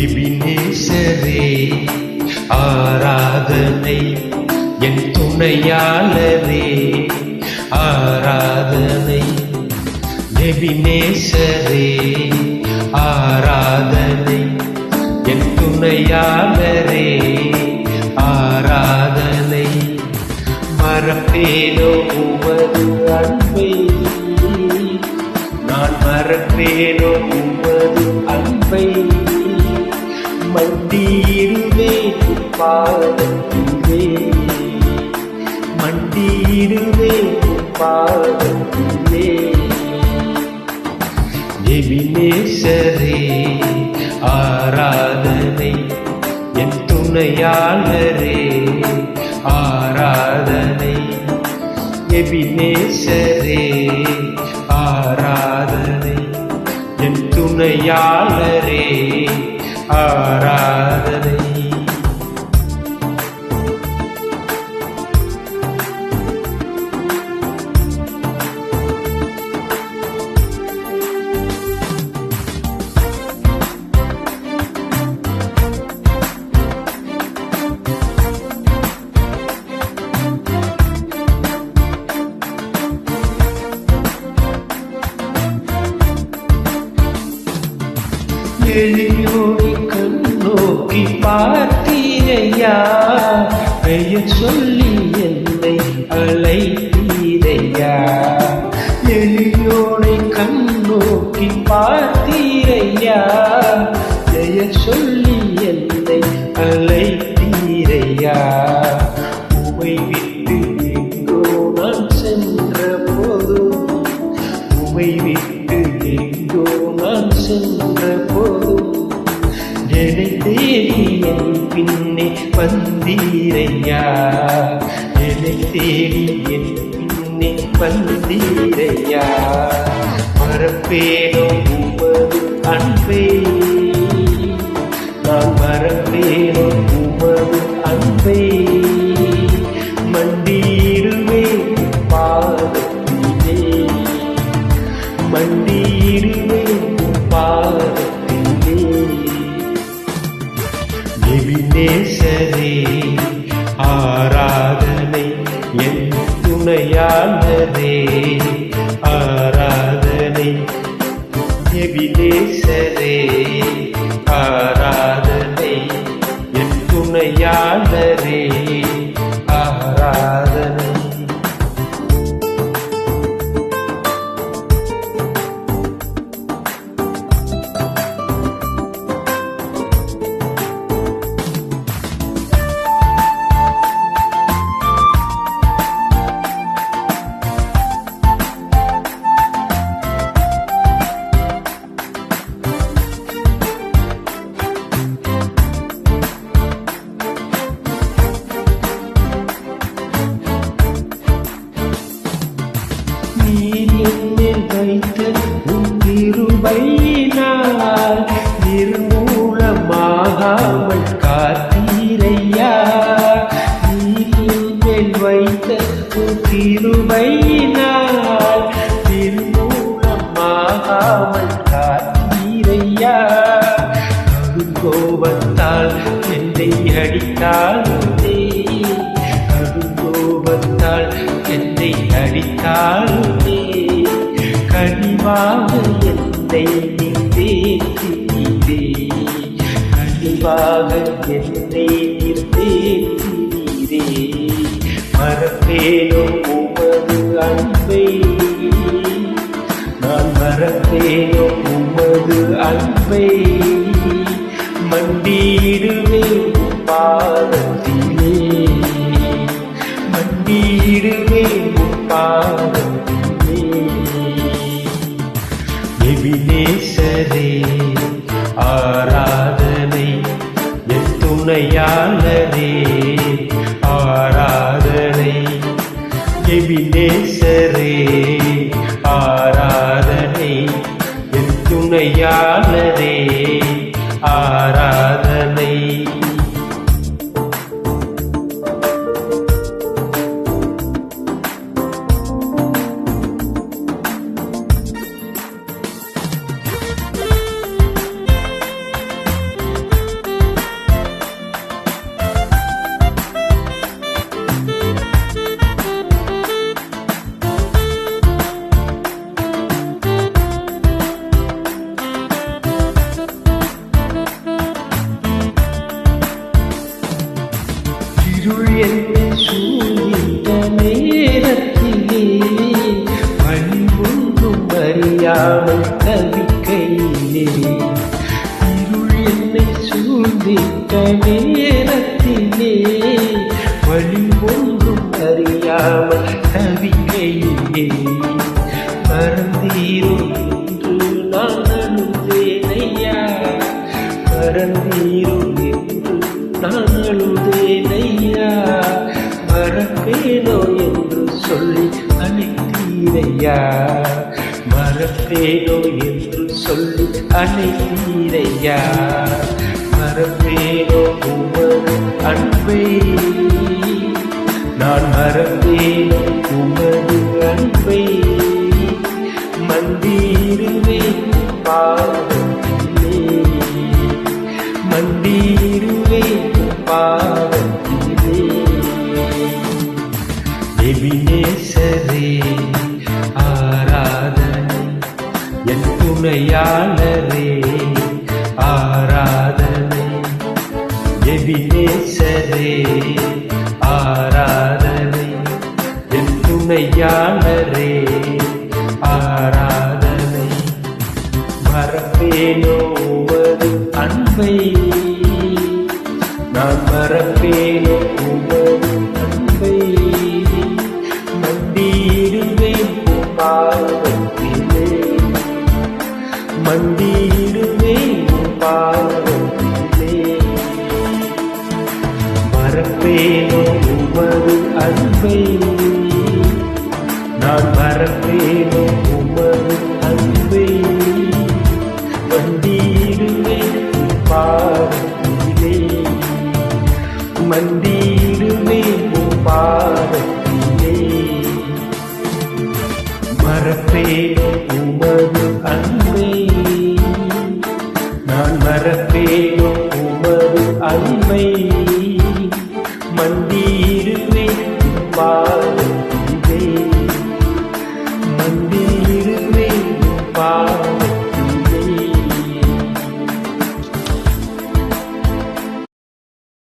எபினேசரே ஆராதனை என் துணையாளரே ஆராதனை எபினேசரே ஆராதனை என் துணையாளரே ஆராதனை மறப்பேனோ உமது அன்பை? நான் மறப்பேனோ உமது அன்பை? மண்டியிருவே பாதத்திலே. மண்டியிருவே பாதத்திலே. எபினேசரே ஆராதனை என் துணையாளரே ஆராதனை. எபினேசரே ஆராதனை என் துணையாளரே ஆராதனை எளியோடி நோக்கி பார்த்தீரையா? பெயர் சொல்லி என்னை அழைத்தீரையா? எளியோடை கண்ணோக்கி பார்த்தீரையா? பெயர் சொல்லி என்னை அழைத்தீரையா? என் பின்னே வந்தீரையா? என்னை தேடி என் பின்னே வந்தீரையா? மறப்பேனோ உமது அன்பே? நான் மறப்பேனோ உமது அன்பே? எபினேசரே ஆராதனை என் துணையானதே. ஆராதனை எபிதேசரே ஆராதனை என் துணையானதே. ஆராதனை வைத்த உன் நிர்மூலமாகாமல் காத்தீரையா? நீர் என்னில் வைத்த உன் நிர்மூலமாகாமல் காத்தீரையா? கோபத்தால் என்னை அடித்தாலே அடித்தாலுமே கடுங்கோபத்தால் என்னை அடித்தாலே கனிவாக என்னை நீ கனிவாக என்னை நீர் மறப்பேனோ உமது அன்பு துணையாளரே அறியாமல் தவிக்கையிலே இருள் என்னை சூழ்ந்திட்ட நேரத்திலே. வழி ஒன்றும் அறியாமல் தவிக்கையிலே மறந்தீர் சொல்லி அழைத்தீரையா மறப்பேனோ உமது அன்பை? நான் மறப்பேனோ உமது அன்பை? மந்திருவேன் பாவத்திலே மந்திருவேன் பாவத்திலே எபினேசரே துணையாளரே ஆராதனை எபினேசரே ஆராதனை என் துணையாளரே ஆராதனை மறப்பேனோ உமது அன்பை? நான் மறப்பேனோ மறப்பேனோ உமது அன்பை. நான் மறப்பேனோ உமது அன்பை. மண்டியிடுவேன் உம் பாதத்திலே. மண்டியிடுவேன் பாதத்திலே. மறப்பேனோ உமது அன்பை. நான் மறப்பேனோ உமது அன்பை.